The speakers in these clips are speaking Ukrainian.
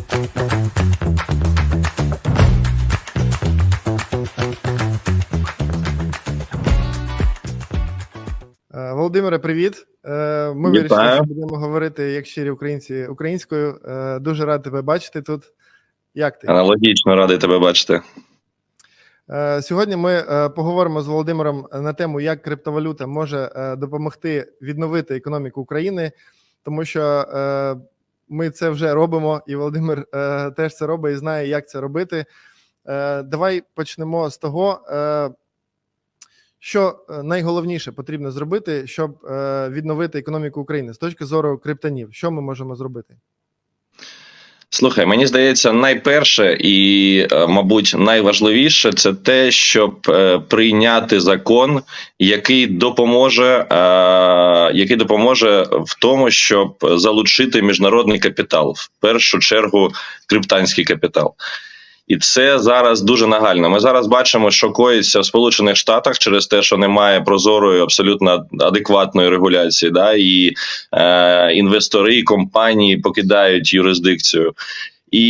Е, Володимире, привіт. Е, Ми Вітаю. вирішили, що будемо говорити як щирі українці українською. Е, Дуже радий тебе бачити тут. Як ти? Аналогічно радий тебе бачити. Сьогодні ми поговоримо з Володимиром на тему, як криптовалюта може допомогти відновити економіку України, тому що ми це вже робимо, і Володимир е, теж це робить і знає, як це робити. Е, Давай почнемо з того, е, що е, найголовніше потрібно зробити, щоб е, відновити економіку України з точки зору криптонів. Що ми можемо зробити? Слухай, мені здається, найперше і, е, мабуть, найважливіше це те, щоб е, прийняти закон, який допоможе, е, який допоможе в тому, щоб залучити міжнародний капітал, в першу чергу криптанський капітал. І це зараз дуже нагально. Ми зараз бачимо, що коїться в Сполучених Штатах через те, що немає прозорої, абсолютно адекватної регуляції. Да, і е, інвестори і компанії покидають юрисдикцію. І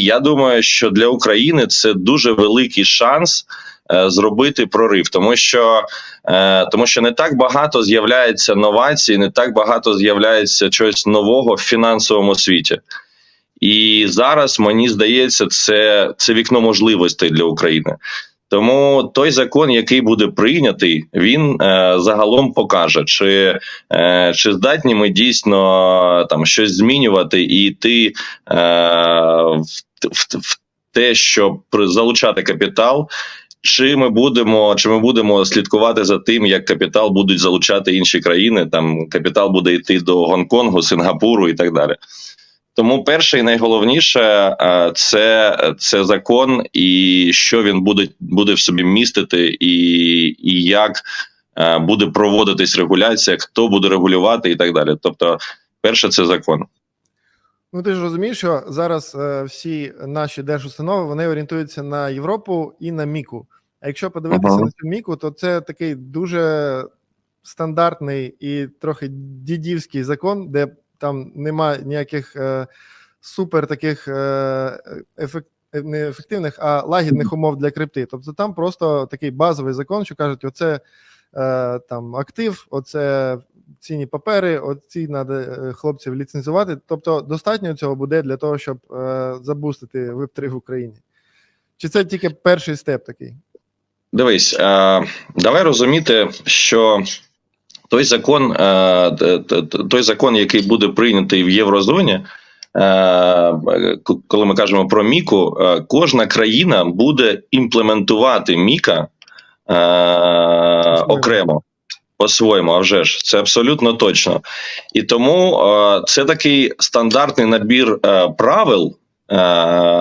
я думаю, що для України це дуже великий шанс е, зробити прорив, тому що, е, тому що не так багато з'являється новацій, не так багато з'являється чогось нового в фінансовому світі. І зараз мені здається, це, це вікно можливостей для України. Тому той закон, який буде прийнятий, він е, загалом покаже, чи, е, чи здатні ми дійсно там щось змінювати і йти е, в, в, в те, щоб залучати капітал. Чи ми будемо, чи ми будемо слідкувати за тим, як капітал будуть залучати інші країни? Там капітал буде йти до Гонконгу, Сингапуру і так далі. Тому перше і найголовніше е, це, це закон, і що він буде, буде в собі містити, і, і як е, буде проводитись регуляція, хто буде регулювати, і так далі. Тобто, перше, це закон. Ну ти ж розумієш, що зараз е, всі наші держустанови вони орієнтуються на Європу і на Міку. А якщо подивитися Ага. на цю Міку, то це такий дуже стандартний і трохи дідівський закон, де там немає ніяких е, супер таких е, ефект, не ефективних, а лагідних умов для крипти. Тобто там просто такий базовий закон, що кажуть, оце е, там актив, оце цінні папери, оці треба хлопців ліцензувати. Тобто, достатньо цього буде для того, щоб е, забустити Web3 в Україні. Чи це тільки перший степ такий? Дивись, е, давай розуміти, що той закон, е, той закон, який буде прийнятий в Єврозоні, е, коли ми кажемо про Міку, е, кожна країна буде імплементувати Міка окремо. По-своєму, а вже ж це абсолютно точно. І тому це такий стандартний набір правил,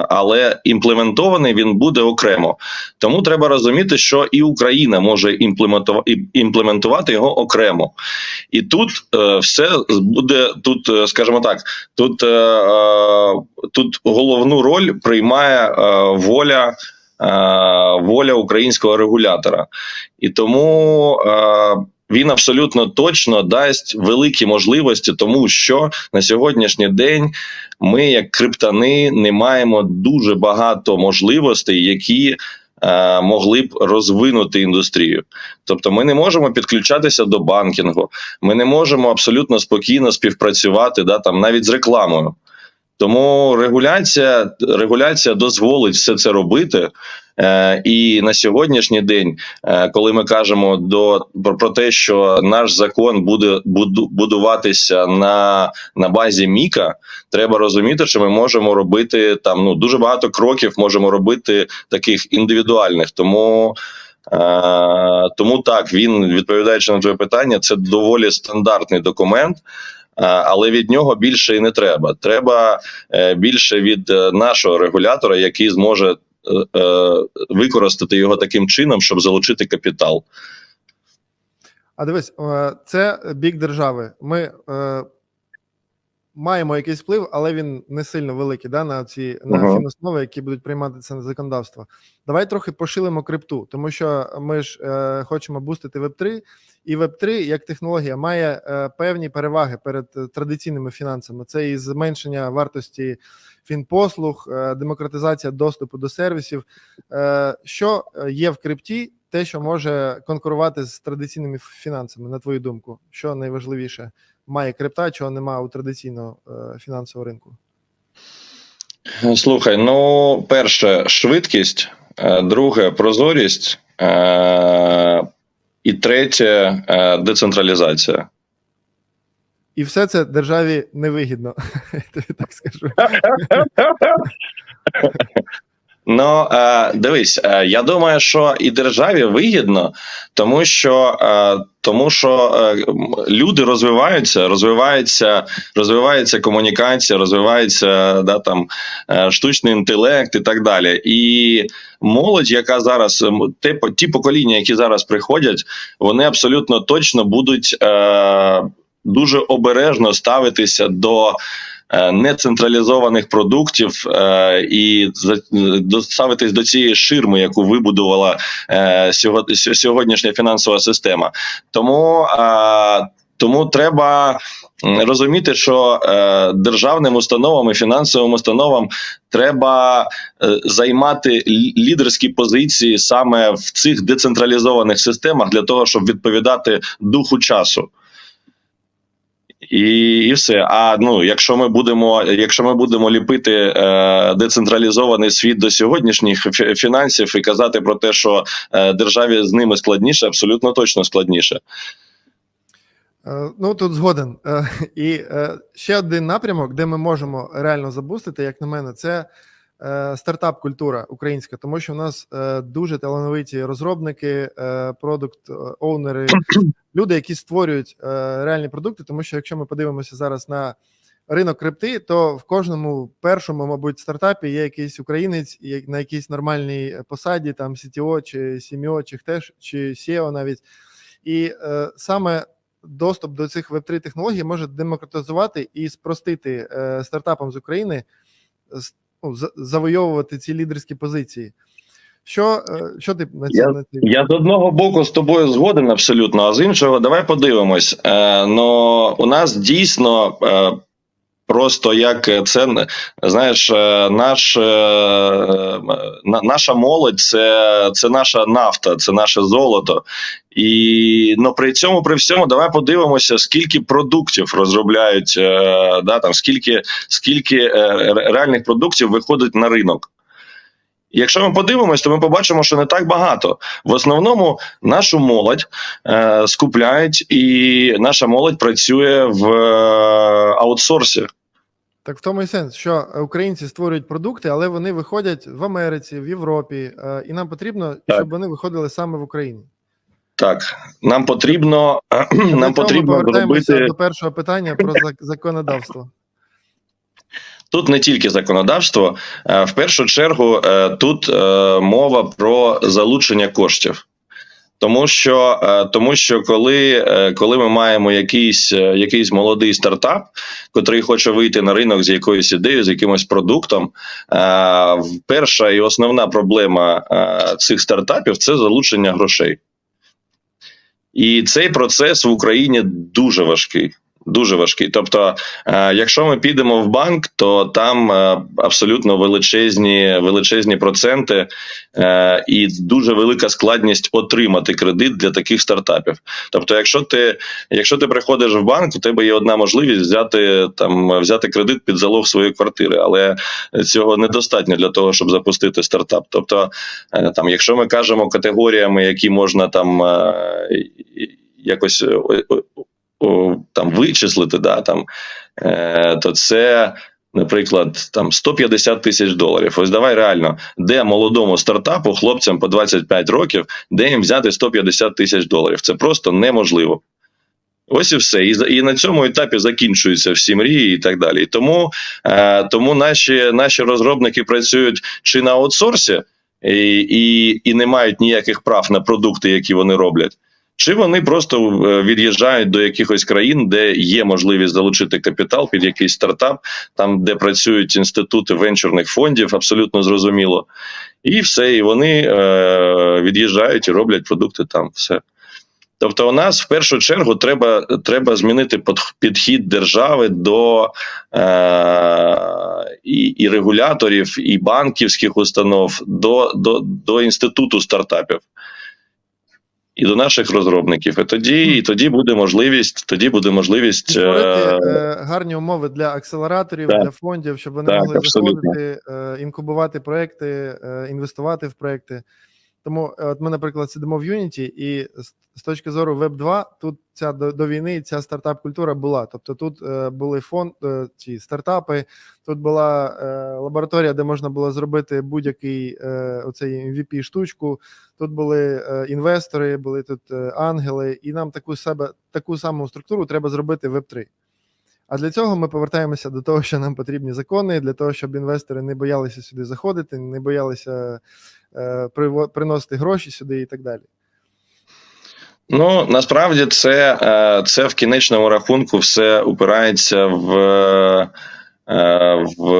але імплементований він буде окремо. Тому треба розуміти, що і Україна може імплементувати його окремо. І тут е, все буде тут, е, скажімо так, тут, е, е, тут головну роль приймає е, воля. е, Воля українського регулятора, і тому е, він абсолютно точно дасть великі можливості, тому що на сьогоднішній день ми, як криптани, не маємо дуже багато можливостей, які е, могли б розвинути індустрію. Тобто, ми не можемо підключатися до банкінгу, ми не можемо абсолютно спокійно співпрацювати да, там, навіть з рекламою. Тому регуляція, регуляція дозволить все це робити. Е, і на сьогоднішній день, е, коли ми кажемо до про, про те, що наш закон буде буду, будуватися на, на базі Міка, треба розуміти, що ми можемо робити там ну дуже багато кроків, можемо робити таких індивідуальних. Тому Е, тому так він відповідаючи на твоє питання, це доволі стандартний документ. Е, Але від нього більше і не треба. Треба е, більше від е, нашого регулятора, який зможе використати його таким чином, щоб залучити капітал. А дивись, це бік держави. Ми маємо якийсь вплив, але він не сильно великий да, на ці на Ага. фіноснови, які будуть приймати це законодавство. Давай трохи пошилимо крипту, тому що ми ж е, хочемо бустити Web3, і Web3 як технологія має е, певні переваги перед е, традиційними фінансами. Це і зменшення вартості фінпослуг, е, демократизація доступу до сервісів. Е, що е, є в крипті, те, що може конкурувати з традиційними фінансами, на твою думку, що найважливіше має крипта, чого немає у традиційного е, фінансового ринку? Слухай, ну, перше, швидкість, е, друге, прозорість, е, і третє е, децентралізація. І все це державі невигідно, я тобі так скажу. Ну, е, дивись, е, я думаю, що і державі вигідно, тому що, е, тому що люди розвиваються, розвивається, розвивається комунікація, розвивається да, там, штучний інтелект і так далі. І молодь, яка зараз те, ті покоління, які зараз приходять, вони абсолютно точно будуть дуже обережно ставитися до нецентралізованих продуктів е, і за- до- цієї ширми, яку вибудувала е, сьогоднішня фінансова система. Тому, е, тому треба розуміти, що е, державним установам і фінансовим установам треба е, займати лідерські позиції саме в цих децентралізованих системах для того, щоб відповідати духу часу. І, і все. А ну, якщо ми будемо, якщо ми будемо ліпити е, децентралізований світ до сьогоднішніх фінансів і казати про те, що е, державі з ними складніше, абсолютно точно складніше. Е, Ну тут згоден. Е, І е, ще один напрямок, де ми можемо реально забустити, як на мене, це стартап-культура українська, тому що в нас е, дуже талановиті розробники, е, продукт-оунери, люди, які створюють е, реальні продукти. Тому що якщо ми подивимося зараз на ринок крипти, то в кожному першому, мабуть, стартапі є якийсь українець на якійсь нормальній посаді, там CTO чи CMO, чи теж чи SEO навіть. І е, саме доступ до цих Web3 технологій може демократизувати і спростити е, стартапам з України ну, за- завойовувати ці лідерські позиції. Що, е, що ти на Я- це на? Я з одного боку з тобою згоден абсолютно, а з іншого, давай подивимось. Е, ну, у нас дійсно. Е, Просто як це знаєш, е, наш, е, наша молодь це, це наша нафта, це наше золото. І ну, при цьому, при всьому, давай подивимося, скільки продуктів розробляють, е, да, там, скільки, скільки е, реальних продуктів виходить на ринок. Якщо ми подивимось, то ми побачимо, що не так багато. В основному нашу молодь е, скупляють, і наша молодь працює в е, аутсорсі. Так в тому і сенс, що українці створюють продукти, але вони виходять в Америці, в Європі, е, і нам потрібно, Так. щоб вони виходили саме в Україні. Так, нам потрібно, При нам потрібно зробити до першого питання про законодавство. тут не тільки законодавство, е, в першу чергу е, тут е, мова про залучення коштів. Тому що, е, тому що коли, е, коли ми маємо якийсь, е, якийсь молодий стартап, котрий хоче вийти на ринок з якоюсь ідеєю, з якимось продуктом, перша і основна проблема цих стартапів це залучення грошей. І цей процес в Україні дуже важкий. Дуже важкий. Тобто, е, якщо ми підемо в банк, то там е, абсолютно величезні, величезні проценти е, і дуже велика складність отримати кредит для таких стартапів. Тобто, якщо ти, якщо ти приходиш в банк, у тебе є одна можливість взяти там взяти кредит під залог своєї квартири, але цього недостатньо для того, щоб запустити стартап. Тобто, там, якщо ми кажемо категоріями, які можна там якось. Е, там вичислити, да, там, е, то це, наприклад, там 150 тисяч доларів. Ось давай реально, де молодому стартапу, хлопцям по 25 років, де їм взяти 150 тисяч доларів. Це просто неможливо. Ось і все. І, і на цьому етапі закінчуються всі мрії і так далі. І тому, е, тому наші, наші розробники працюють чи на аутсорсі, і, і, і не мають ніяких прав на продукти, які вони роблять. Чи вони просто е, від'їжджають до якихось країн, де є можливість залучити капітал під якийсь стартап, там де працюють інститути венчурних фондів, абсолютно зрозуміло, і все, і вони е, від'їжджають і роблять продукти там. Все. Тобто, у нас в першу чергу треба, треба змінити підхід держави до е, і, і регуляторів, і банківських установ до, до, до інституту стартапів. І до наших розробників, і тоді, і тоді буде можливість. Тоді буде можливість створити е, е, гарні умови для акселераторів, Так. для фондів, щоб вони Так, могли абсолютно. заходити, е, інкубувати проекти, е, інвестувати в проекти. Тому, е, от ми, наприклад, сидимо в Unity, і з, точки зору Web 2, тут ця до, до війни ця стартап-культура була. Тобто тут е, були фонд, е, ці стартапи, тут була е, лабораторія, де можна було зробити будь-який е, оцей MVP штучку. Тут були е, інвестори, були тут е, ангели, і нам таку себе таку саму структуру треба зробити в Web3. А для цього ми повертаємося до того, що нам потрібні закони, для того, щоб інвестори не боялися сюди заходити, не боялися е, приносити гроші сюди і так далі. Ну насправді це, е, це в кінечному рахунку все упирається в, е, в,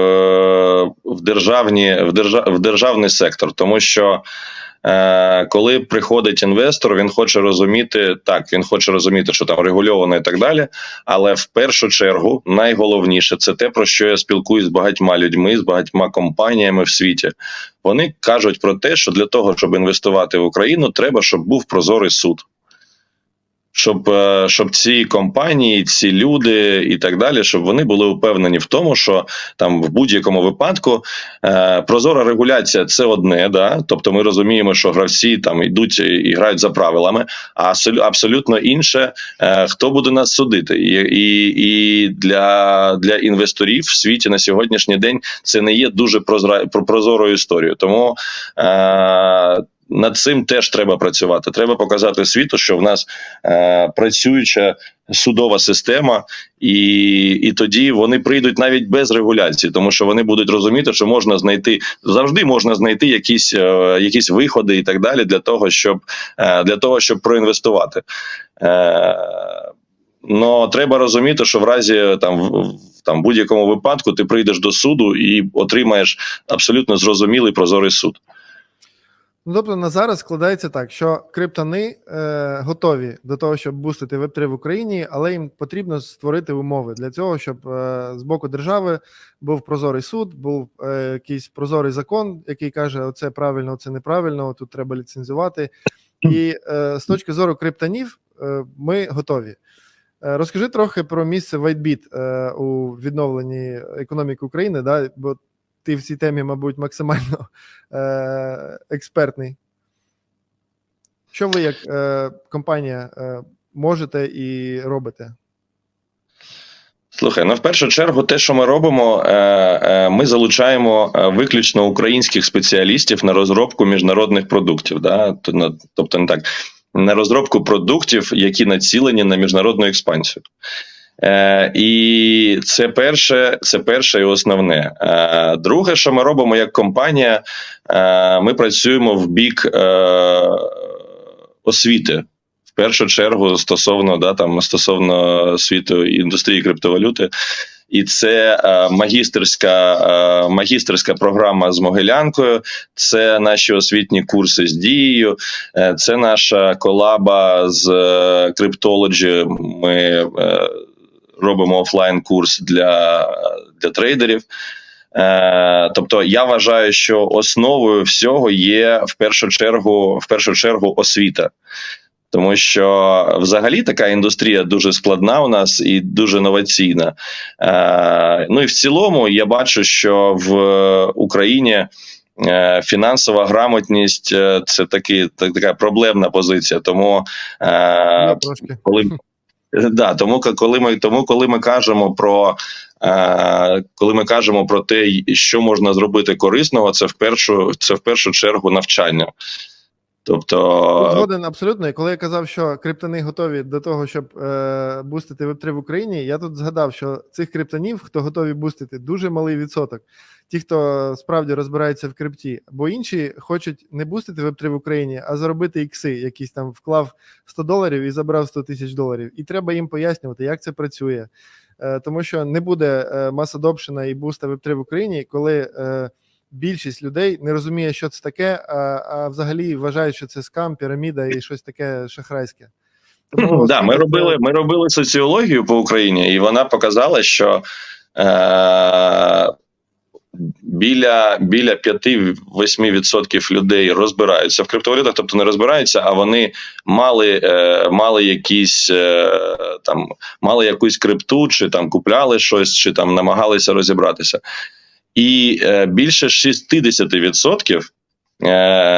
в, державні, в, держа, в державний сектор, тому що. Е, Коли приходить інвестор, він хоче розуміти так, він хоче розуміти, що там регульовано і так далі. Але в першу чергу найголовніше це те, про що я спілкуюсь з багатьма людьми, з багатьма компаніями в світі. Вони кажуть про те, що для того, щоб інвестувати в Україну, треба, щоб був прозорий суд щоб, е, щоб ці компанії, ці люди і так далі, щоб вони були упевнені в тому, що там в будь-якому випадку е, прозора регуляція це одне, да. Тобто ми розуміємо, що гравці там йдуть і грають за правилами, а абсолютно інше, е, хто буде нас судити, і, і, і для, для інвесторів в світі на сьогоднішній день це не є дуже прозра, про- прозорою історією. Тому е, над цим теж треба працювати. Треба показати світу, що в нас е, працююча судова система, і, і тоді вони прийдуть навіть без регуляції, тому що вони будуть розуміти, що можна знайти завжди можна знайти якісь, е, якісь виходи і так далі для того, щоб е, для того, щоб проінвестувати. Е, Но треба розуміти, що в разі там в там будь-якому випадку ти прийдеш до суду і отримаєш абсолютно зрозумілий прозорий суд. Ну, тобто на зараз складається так, що криптони е, готові до того, щоб бустити Web3 в Україні, але їм потрібно створити умови для цього, щоб е, з боку держави був прозорий суд, був е, якийсь прозорий закон, який каже: оце правильно, оце неправильно, тут треба ліцензувати. І е, з точки зору криптонів, е, ми готові. Е, Розкажи трохи про місце WhiteBit е, у відновленні економіки України, да, бо ти в цій темі, мабуть, максимально е, експертний. Що ви як е, компанія е, можете і робите? Слухай, ну в першу чергу, те, що ми робимо, е, е, ми залучаємо е, виключно українських спеціалістів на розробку міжнародних продуктів. Да? Тобто, не так, на розробку продуктів, які націлені на міжнародну експансію. Е, і це перше, це перше і основне. Е, друге, що ми робимо як компанія, е, ми працюємо в бік освіти. В першу чергу стосовно да там стосовно світу індустрії криптовалюти, і це е, магістерська, е, магістерська програма з Могилянкою, це наші освітні курси з дією, е, це наша колаба з е, Ми е, робимо офлайн курс для, для трейдерів. Е, тобто я вважаю, що основою всього є в першу чергу, в першу чергу освіта. Тому що взагалі така індустрія дуже складна у нас і дуже інноваційна. Е, ну і в цілому я бачу, що в Україні е, фінансова грамотність е, це таки, так, така проблемна позиція. Тому е, коли да, тому коли ми тому, коли ми кажемо про е, коли ми кажемо про те, що можна зробити корисного, це в першу це в першу чергу навчання. Тобто, згоден абсолютно. І коли я казав, що криптони готові до того, щоб е, бустити Web3 в Україні, я тут згадав, що цих криптонів, хто готові бустити, дуже малий відсоток. Ті, хто справді розбирається в крипті, бо інші хочуть не бустити Web3 в Україні, а заробити ікси, якісь там вклав 100 доларів і забрав 100 тисяч доларів. І треба їм пояснювати, як це працює. Е, тому що не буде е, мас адопшена і буста Web3 в Україні, коли. Е, більшість людей не розуміє, що це таке, а, а взагалі вважають, що це скам, піраміда і щось таке шахрайське. Ну, да, ми робили, ми робили соціологію по Україні, і вона показала, що е, біля, біля 5-8% людей розбираються в криптовалютах, тобто не розбираються, а вони мали, е, мали якісь е, там, мали якусь крипту, чи там купляли щось, чи там намагалися розібратися. І е, більше 60% е,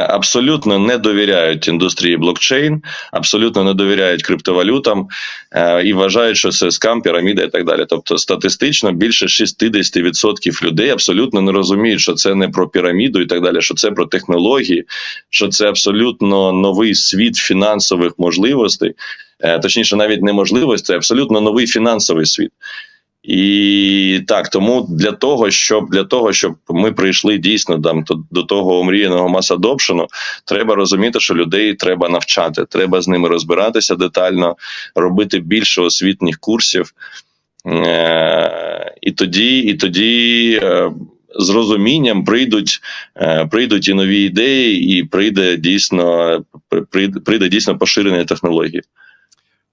абсолютно не довіряють індустрії блокчейн, абсолютно не довіряють криптовалютам е, і вважають, що це скам, піраміда і так далі. Тобто, статистично більше 60% людей абсолютно не розуміють, що це не про піраміду і так далі, що це про технології, що це абсолютно новий світ фінансових можливостей, точніше, навіть не можливостей, а абсолютно новий фінансовий світ. І так, тому для того, щоб для того, щоб ми прийшли дійсно там до, до того омріяного мас-адопшену, треба розуміти, що людей треба навчати, треба з ними розбиратися детально, робити більше освітніх курсів. Е- і тоді, і тоді е- з розумінням прийдуть, е- прийдуть і нові ідеї, і прийде дійсно прийде, прийде дійсно поширення технології.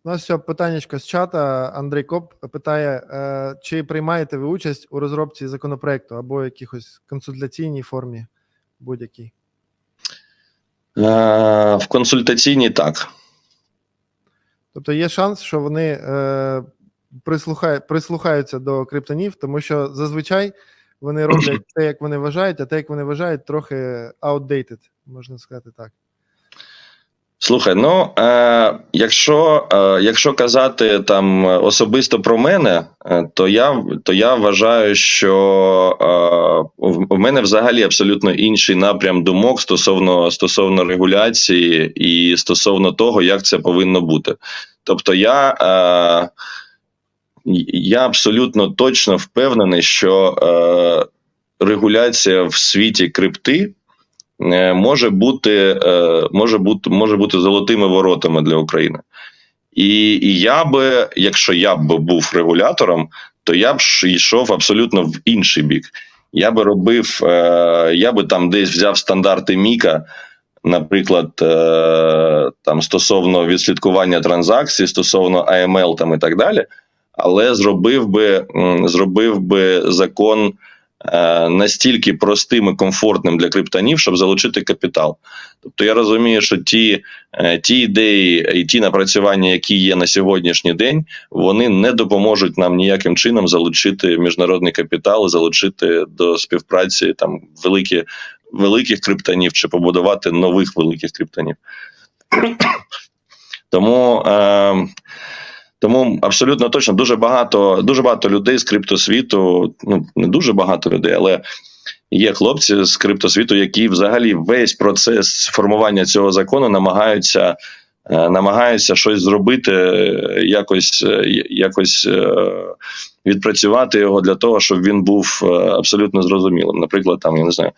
У нас ще питаннячко з чата. Андрій Коп питає: е, чи приймаєте ви участь у розробці законопроекту або якихось консультаційній формі будь-якій? Е- в консультаційній так. Тобто є шанс, що вони е, прислухаються до криптонів, тому що зазвичай вони роблять те, як вони вважають, а те, як вони вважають, трохи outdated, можна сказати так. Слухай, ну е, якщо, е, якщо казати там особисто про мене, е, то я то я вважаю, що е, в, мене взагалі абсолютно інший напрям думок стосовно стосовно регуляції і стосовно того, як це повинно бути. Тобто, я, е, я абсолютно точно впевнений, що е, регуляція в світі крипти може бути, е, може бути, може бути золотими воротами для України. І, і я би, якщо я б був регулятором, то я б йшов абсолютно в інший бік. Я би робив, е, я би там десь взяв стандарти Міка, наприклад, е, там стосовно відслідкування транзакцій, стосовно AML там і так далі, але зробив би, зробив би закон е, настільки простим і комфортним для криптонів, щоб залучити капітал. Тобто я розумію, що ті, е, ті ідеї і ті напрацювання, які є на сьогоднішній день, вони не допоможуть нам ніяким чином залучити міжнародний капітал, залучити до співпраці там великі, великих криптонів чи побудувати нових великих криптонів. Тому. Е, тому абсолютно точно дуже багато, дуже багато людей з криптосвіту, ну не дуже багато людей, але є хлопці з криптосвіту, які взагалі весь процес формування цього закону намагаються, е, намагаються щось зробити, якось, е, якось е, відпрацювати його для того, щоб він був абсолютно зрозумілим. Наприклад, там я не знаю,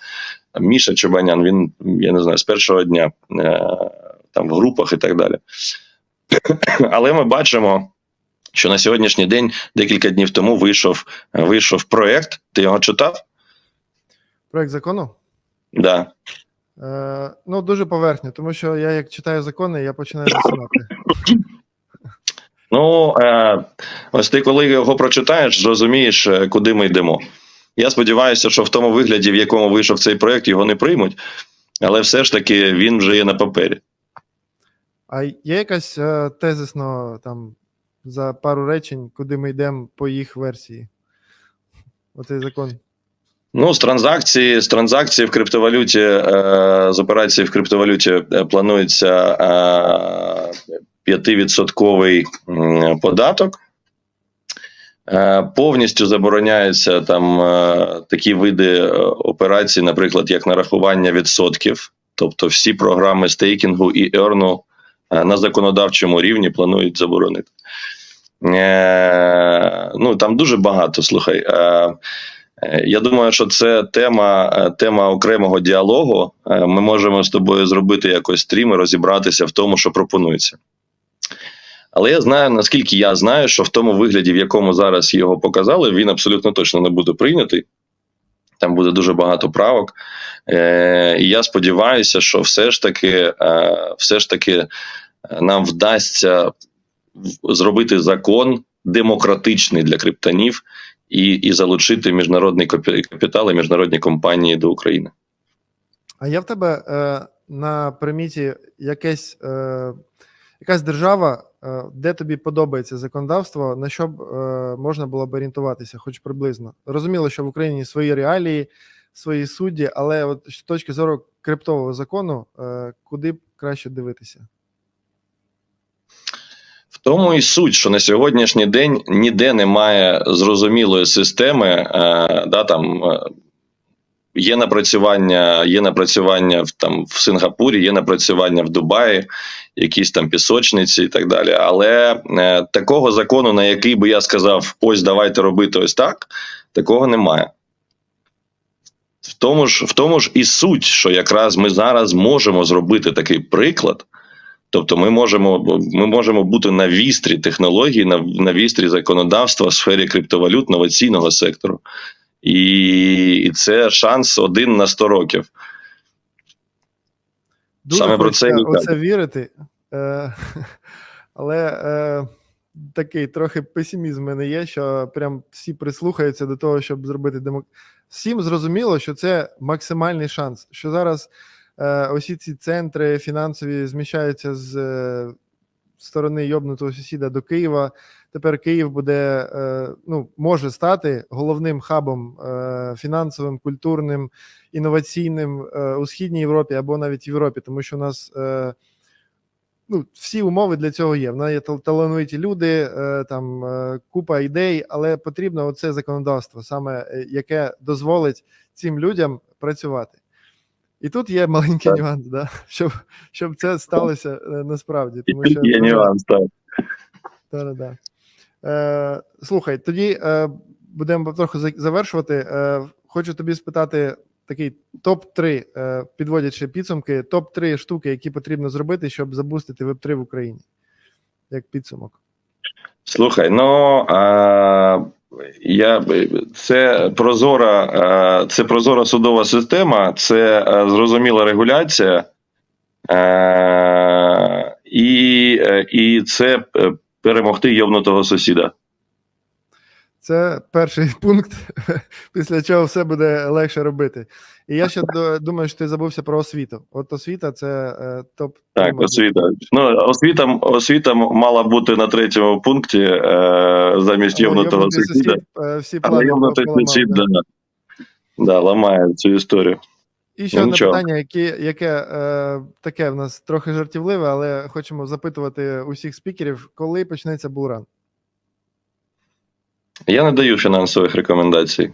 Міша Чебанян, він я не знаю, з першого дня там в групах і так далі. Але ми бачимо, що на сьогоднішній день, декілька днів тому, вийшов, вийшов проект. Ти його читав? Проект закону? Да. Е, ну, дуже поверхньо, тому що я як читаю закони, я починаю засинати. Ну, е, ось ти, коли його прочитаєш, зрозумієш, е, куди ми йдемо. Я сподіваюся, що в тому вигляді, в якому вийшов цей проект, його не приймуть, але все ж таки він вже є на папері. А є якась е, тезисно там за пару речень, куди ми йдемо по їх версії? Оцей закон. Ну, з транзакції, з транзакції в криптовалюті, е, з операції в криптовалюті е, планується е, 5% м, податок. Е, повністю забороняються там е, такі види е, операцій, наприклад, як нарахування відсотків Тобто, всі програми стейкінгу і ерну е, на законодавчому рівні планують заборонити. Е, ну там дуже багато. Слухай. Е, е, я думаю, що це тема, тема окремого діалогу. Ми можемо з тобою зробити якось стрім і розібратися в тому, що пропонується. Але я знаю, наскільки я знаю, що в тому вигляді, в якому зараз його показали, він абсолютно точно не буде прийнятий. Там буде дуже багато правок. Е, і я сподіваюся, що все ж таки, е, все ж таки нам вдасться зробити закон демократичний для криптонів і, і залучити міжнародний капі- капітал і міжнародні компанії до України. А є в тебе е, на приміті якесь, е, якась держава, е, де тобі подобається законодавство, на що б е, можна було б орієнтуватися, хоч приблизно. Розуміло, що в Україні свої реалії, свої судді, але от з точки зору криптового закону, е, куди б краще дивитися? Тому і суть, що на сьогоднішній день ніде немає зрозумілої системи, е, да, там, е, є напрацювання, є напрацювання в, там, в Сингапурі, є напрацювання в Дубаї, якісь там пісочниці і так далі. Але е, такого закону, на який би я сказав, ось давайте робити ось так, такого немає. В тому ж, в тому ж і суть, що якраз ми зараз можемо зробити такий приклад. Тобто, ми можемо, ми можемо бути на вістрі технологій, на, на вістрі законодавства в сфері криптовалют новаційного сектору. І, і це шанс один на 100 років. Дуже Саме про це оце вірити. Е, але е, такий трохи песимізм в мене є, що прям всі прислухаються до того, щоб зробити демок... Всім зрозуміло, що це максимальний шанс. Що зараз усі ці центри фінансові зміщаються з е, сторони йобнутого сусіда до Києва. Тепер Київ буде, е, ну, може стати головним хабом е, фінансовим, культурним, інноваційним е, у східній Європі або навіть в Європі, тому що у нас е, ну, всі умови для цього є. В нас є талановиті люди, е, там е, купа ідей, але потрібно оце законодавство, саме е, яке дозволить цим людям працювати. І тут є маленький Так. нюанс, да? щоб, щоб це сталося е, насправді. Тому що є нюанс. Так. Та-да-да. Е, слухай, тоді е, будемо трохи завершувати. Е, хочу тобі спитати такий топ-3, е, підводячи підсумки, топ-3 штуки, які потрібно зробити, щоб забустити Web3 в Україні. Як підсумок. Слухай, ну а, я, це прозора, це прозора судова система, це зрозуміла регуляція, і, е, і це е, перемогти йовнутого сусіда. Це перший пункт, після чого все буде легше робити. І я ще думаю, що ти забувся про освіту. От освіта це е, топ. Так, освіта. Ну, освіта, освіта мала бути на третьому пункті е, замість йобнутого сусіда. е, всі плани сусід, да. да. Да, ламає цю історію. І ще Ну, одне нічого. питання, яке, яке е, таке в нас трохи жартівливе, але хочемо запитувати усіх спікерів, коли почнеться булран. Я не даю фінансових рекомендацій.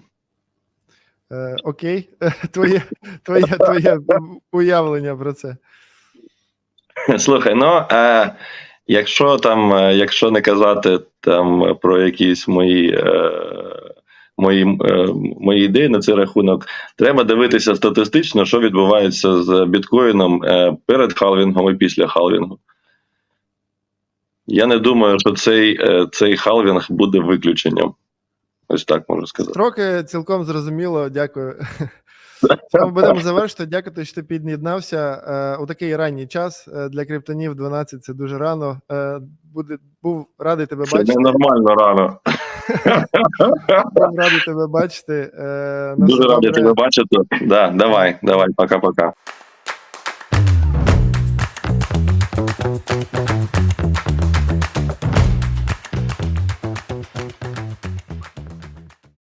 Е, окей, твоє, твоє, твоє уявлення про це. Слухай, ну е, якщо там, е, якщо не казати там про якісь мої, е, мої, е, мої ідеї на цей рахунок, треба дивитися статистично, що відбувається з біткоїном е, перед халвінгом і після халвінгу. Я не думаю, що цей, е, цей халвінг буде виключенням. Ось так можу сказати. Строки цілком зрозуміло, дякую. Ми будемо завершити. Дякую, що ти під'єднався е, у такий ранній час е, для криптонів 12 це дуже рано. Буде, був радий тебе Це бачити. ненормально рано. Був радий тебе бачити. Дуже радий тебе бачити. Да, давай, давай, пока-пока. Thank you.